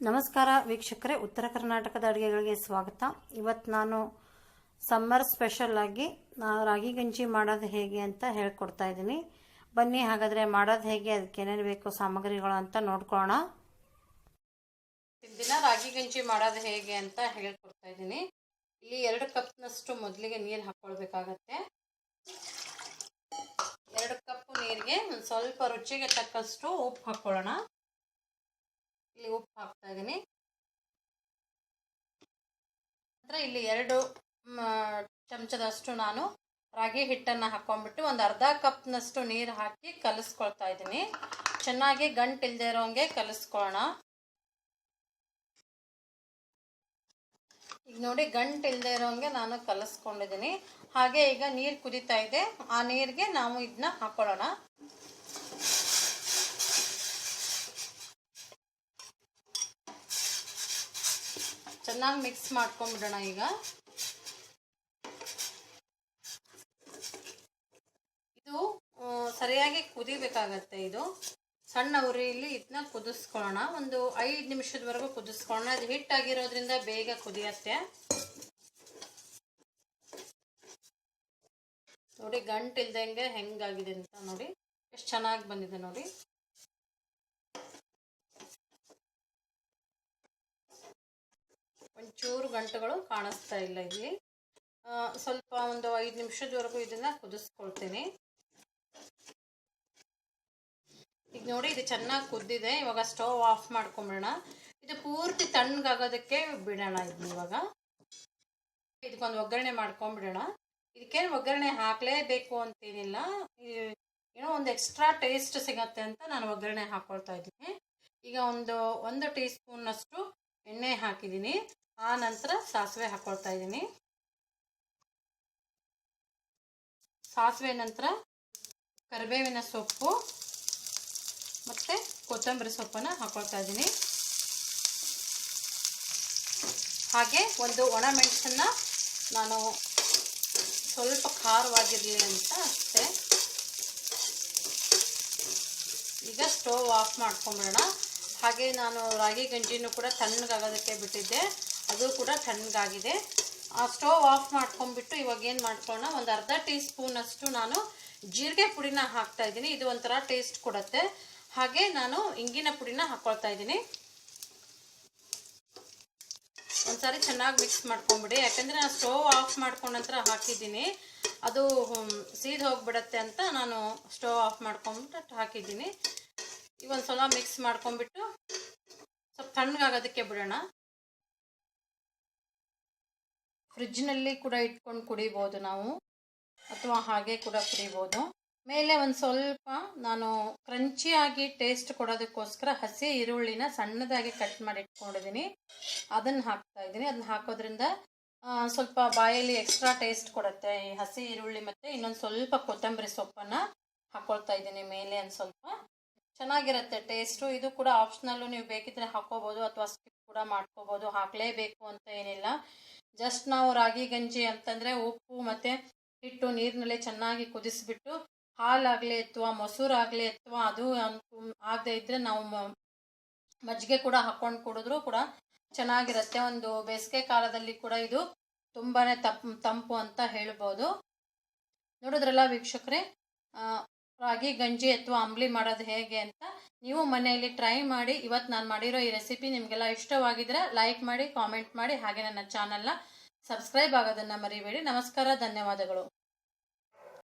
ನಮಸ್ಕಾರ ವೀಕ್ಷಕರೇ, ಉತ್ತರ ಕರ್ನಾಟಕದ ಅಡುಗೆಗಳಿಗೆ ಸ್ವಾಗತ. ಇವತ್ತು ನಾನು ಸಮ್ಮರ್ ಸ್ಪೆಷಲ್ ಆಗಿ ನಾನು ರಾಗಿ ಗಂಜಿ ಮಾಡೋದು ಹೇಗೆ ಅಂತ ಹೇಳ್ಕೊಡ್ತಾ ಇದ್ದೀನಿ. ಬನ್ನಿ, ಹಾಗಾದರೆ ಮಾಡೋದು ಹೇಗೆ, ಅದಕ್ಕೆ ಏನೇನು ಬೇಕು, ಸಾಮಗ್ರಿಗಳು ಅಂತ ನೋಡ್ಕೊಳ್ಳೋಣ. ದಿನ ರಾಗಿ ಗಂಜಿ ಮಾಡೋದು ಹೇಗೆ ಅಂತ ಹೇಳ್ಕೊಡ್ತಾ ಇದ್ದೀನಿ. ಇಲ್ಲಿ ಎರಡು ಕಪ್ನಷ್ಟು ಮೊದಲಿಗೆ ನೀರು ಹಾಕ್ಕೊಳ್ಬೇಕಾಗತ್ತೆ. ಎರಡು ಕಪ್ ನೀರಿಗೆ ಒಂದು ಸ್ವಲ್ಪ ರುಚಿಗೆ ತಕ್ಕಷ್ಟು ಉಪ್ಪು ಹಾಕ್ಕೊಳ್ಳೋಣ. ಇಲ್ಲಿ ಉಪ್ಪು ಹಾಕ್ತಾ ಇದ್ದೀನಿ. ನಂತರ ಇಲ್ಲಿ ಎರಡು ಚಮಚದಷ್ಟು ನಾನು ರಾಗಿ ಹಿಟ್ಟನ್ನು ಹಾಕೊಂಡ್ಬಿಟ್ಟು ಒಂದು ಅರ್ಧ ಕಪ್ನಷ್ಟು ನೀರು ಹಾಕಿ ಕಲಿಸ್ಕೊಳ್ತಾ ಇದ್ದೀನಿ. ಚೆನ್ನಾಗಿ ಗಂಟು ಇಲ್ಲದೆ ಇರೋಂಗೆ ಕಲಿಸ್ಕೊಳ್ಳೋಣ ಈಗ ನೋಡಿ ಗಂಟು ಇಲ್ಲದೆ ಇರೋಂಗೆ ನಾನು ಕಲಿಸ್ಕೊಂಡಿದ್ದೀನಿ. ಹಾಗೆ ಈಗ ನೀರು ಕುದೀತಾ ಇದೆ. ಆ ನೀರಿಗೆ ನಾವು ಇದನ್ನ ಹಾಕೊಳ್ಳೋಣ. ಚೆನ್ನಾಗಿ ಮಿಕ್ಸ್ ಮಾಡ್ಕೊಂಡ್ಬಿಡೋಣ ಈಗ. ಇದು ಸರಿಯಾಗಿ ಕುದಿಬೇಕಾಗತ್ತೆ ಇದು. ಸಣ್ಣ ಉರಿಯಲ್ಲಿ ಇದನ್ನ ಕುದಿಸ್ಕೊಳ್ಳೋಣ. ಒಂದು ಐದು ನಿಮಿಷದವರೆಗೂ ಕುದಿಸ್ಕೊಳ್ಳೋಣ. ಇದು ಹಿಟ್ಟಾಗಿರೋದ್ರಿಂದ ಬೇಗ ಕುದಿಯತ್ತೆ. ನೋಡಿ ಗಂಟಿಲ್ದಂಗೆ ಹೆಂಗಾಗಿದೆ ಅಂತ ನೋಡಿ. ಎಷ್ಟು ಚೆನ್ನಾಗಿ ಬಂದಿದೆ ನೋಡಿ. ಒಂಚೂರು ಗಂಟುಗಳು ಕಾಣಿಸ್ತಾ ಇಲ್ಲ ಇಲ್ಲಿ. ಸ್ವಲ್ಪ ಒಂದು ಐದು ನಿಮಿಷದವರೆಗೂ ಇದನ್ನು ಕುದಿಸ್ಕೊಳ್ತೀನಿ. ಈಗ ನೋಡಿ, ಇದು ಚೆನ್ನಾಗಿ ಕುದ್ದಿದೆ. ಇವಾಗ ಸ್ಟವ್ ಆಫ್ ಮಾಡ್ಕೊಂಬಿಡೋಣ. ಇದು ಪೂರ್ತಿ ತಣ್ಣಗಾಗೋದಕ್ಕೆ ಬಿಡೋಣ ಇದನ್ನ ಇವಾಗ. ಇದಕ್ಕೊಂದು ಒಗ್ಗರಣೆ ಮಾಡ್ಕೊಂಬಿಡೋಣ. ಇದಕ್ಕೇನು ಒಗ್ಗರಣೆ ಹಾಕಲೇಬೇಕು ಅಂತೇನಿಲ್ಲ. ಏನೋ ಒಂದು ಎಕ್ಸ್ಟ್ರಾ ಟೇಸ್ಟ್ ಸಿಗತ್ತೆ ಅಂತ ನಾನು ಒಗ್ಗರಣೆ ಹಾಕೊಳ್ತಾ ಇದ್ದೀನಿ. ಈಗ ಒಂದು ಒಂದು ಟೀ ಸ್ಪೂನ್ನಷ್ಟು ಎಣ್ಣೆ ಹಾಕಿದ್ದೀನಿ. ಆ ನಂತರ ಸಾಸಿವೆ ಹಾಕೊಳ್ತಾ ಇದ್ದೀನಿ. ಸಾಸಿವೆ ನಂತರ ಕರಿಬೇವಿನ ಸೊಪ್ಪು ಮತ್ತು ಕೊತ್ತಂಬರಿ ಸೊಪ್ಪನ್ನು ಹಾಕೊಳ್ತಾ ಇದ್ದೀನಿ. ಹಾಗೆ ಒಂದು ಒಣಮೆಣಸನ್ನ ನಾನು ಸ್ವಲ್ಪ ಖಾರವಾಗಿರಲಿ ಅಂತ ಅಷ್ಟೇ. ಈಗ ಸ್ಟೋವ್ ಆಫ್ ಮಾಡ್ಕೊಂಬಿಡೋಣ ಹಾಗೆ ನಾನು ರಾಗಿ ಗಂಜಿನೂ ಕೂಡ ತಣ್ಣಗಾಗೋದಕ್ಕೆ ಬಿಟ್ಟಿದ್ದೆ. ಅದು ಕೂಡ ತಣ್ಣಗಾಗಿದೆ. ಆ ಸ್ಟೋವ್ ಆಫ್ ಮಾಡ್ಕೊಂಡ್ಬಿಟ್ಟು ಇವಾಗ ಏನು ಮಾಡ್ಕೊಳ್ಳೋಣ? ಒಂದು ಅರ್ಧ ಟೀ ಸ್ಪೂನಷ್ಟು ನಾನು ಜೀರಿಗೆ ಪುಡಿನ ಹಾಕ್ತಾ ಇದ್ದೀನಿ. ಇದು ಒಂಥರ ಟೇಸ್ಟ್ ಕೊಡುತ್ತೆ. ಹಾಗೆ ನಾನು ಇಂಗಿನ ಪುಡಿನ ಹಾಕ್ಕೊಳ್ತಾ ಇದ್ದೀನಿ. ಒಂದ್ಸಾರಿ ಚೆನ್ನಾಗಿ ಮಿಕ್ಸ್ ಮಾಡ್ಕೊಂಬಿಡಿ ಯಾಕಂದರೆ ನಾನು ಸ್ಟೋವ್ ಆಫ್ ಮಾಡ್ಕೊಂಡ ನಂತರ ಹಾಕಿದ್ದೀನಿ. ಅದು ಸೀದ್ ಹೋಗ್ಬಿಡತ್ತೆ ಅಂತ ನಾನು ಸ್ಟೋವ್ ಆಫ್ ಮಾಡ್ಕೊಂಬಿಟ್ಟು ಹಾಕಿದ್ದೀನಿ. ಈಗ ಒಂದು ಸಲ ಮಿಕ್ಸ್ ಮಾಡ್ಕೊಂಬಿಟ್ಟು ಸ್ವಲ್ಪ ತಣ್ಣಗಾಗೋದಕ್ಕೆ ಬಿಡೋಣ. ಫ್ರಿಜ್ನಲ್ಲಿ ಕೂಡ ಇಟ್ಕೊಂಡು ಕುಡಿಬೋದು ನಾವು. ಅಥವಾ ಹಾಗೆ ಕೂಡ ಕುಡಿಬೋದು. ಮೇಲೆ ಒಂದು ಸ್ವಲ್ಪ ನಾನು ಕ್ರಂಚಿಯಾಗಿ ಟೇಸ್ಟ್ ಕೊಡೋದಕ್ಕೋಸ್ಕರ ಹಸಿ ಈರುಳ್ಳಿನ ಸಣ್ಣದಾಗಿ ಕಟ್ ಮಾಡಿ ಇಟ್ಕೊಂಡಿದ್ದೀನಿ ಅದನ್ನು ಹಾಕ್ತಾ ಇದ್ದೀನಿ. ಅದನ್ನ ಹಾಕೋದ್ರಿಂದ ಸ್ವಲ್ಪ ಬಾಯಲ್ಲಿ ಎಕ್ಸ್ಟ್ರಾ ಟೇಸ್ಟ್ ಕೊಡುತ್ತೆ. ಈ ಹಸಿ ಈರುಳ್ಳಿ ಮತ್ತು ಇನ್ನೊಂದು ಸ್ವಲ್ಪ ಕೊತ್ತಂಬರಿ ಸೊಪ್ಪನ್ನು ಹಾಕ್ಕೊಳ್ತಾ ಇದ್ದೀನಿ. ಮೇಲೆ ಒಂದು ಸ್ವಲ್ಪ ಚೆನ್ನಾಗಿರುತ್ತೆ ಟೇಸ್ಟು ಇದು ಕೂಡ ಆಪ್ಷನಲ್ಲು ನೀವು ಬೇಕಿದ್ರೆ ಹಾಕೋಬೋದು ಅಥವಾ ಸ್ಕಿಪ್ ಕೂಡ ಮಾಡ್ಕೋಬೋದು. ಹಾಕಲೇಬೇಕು ಅಂತ ಏನಿಲ್ಲ. ಜಸ್ಟ್ ನಾವು ರಾಗಿ, ಗಂಜಿ ಅಂತಂದರೆ ಉಪ್ಪು ಮತ್ತು ಹಿಟ್ಟು ನೀರಿನಲ್ಲಿ ಚೆನ್ನಾಗಿ ಕುದಿಸ್ಬಿಟ್ಟು ಹಾಲಾಗಲಿ ಅಥವಾ ಮೊಸರಾಗಲಿ ಅಥವಾ ಅದು ಆಗದೆ ಇದ್ದರೆ ನಾವು ಮಜ್ಜಿಗೆ ಕೂಡ ಹಾಕ್ಕೊಂಡು ಕುಡಿದ್ರೂ ಕೂಡ ಚೆನ್ನಾಗಿರುತ್ತೆ. ಒಂದು ಬೇಸಿಗೆ ಕಾಲದಲ್ಲಿ ಕೂಡ ಇದು ತುಂಬಾ ತಪ್, ತಂಪು ಅಂತ ಹೇಳ್ಬೋದು. ನೋಡಿದ್ರಲ್ಲ ವೀಕ್ಷಕರೇ ರಾಗಿ, ಗಂಜಿ ಅಥವಾ ಅಂಬ್ಲಿ ಮಾಡೋದು ಹೇಗೆ ಅಂತ ನೀವು ಮನೆಯಲ್ಲಿ ಟ್ರೈ ಮಾಡಿ. ಇವತ್ತು ನಾನು ಮಾಡಿರೋ ಈ ರೆಸಿಪಿ ನಿಮಗೆಲ್ಲ ಇಷ್ಟವಾಗಿದ್ರೆ ಲೈಕ್ ಮಾಡಿ, ಕಾಮೆಂಟ್ ಮಾಡಿ, ಹಾಗೆ ನನ್ನ ಚಾನಲ್ನ ಸಬ್ಸ್ಕ್ರೈಬ್ ಆಗೋದನ್ನು ಮರಿಬೇಡಿ. ನಮಸ್ಕಾರ, ಧನ್ಯವಾದಗಳು.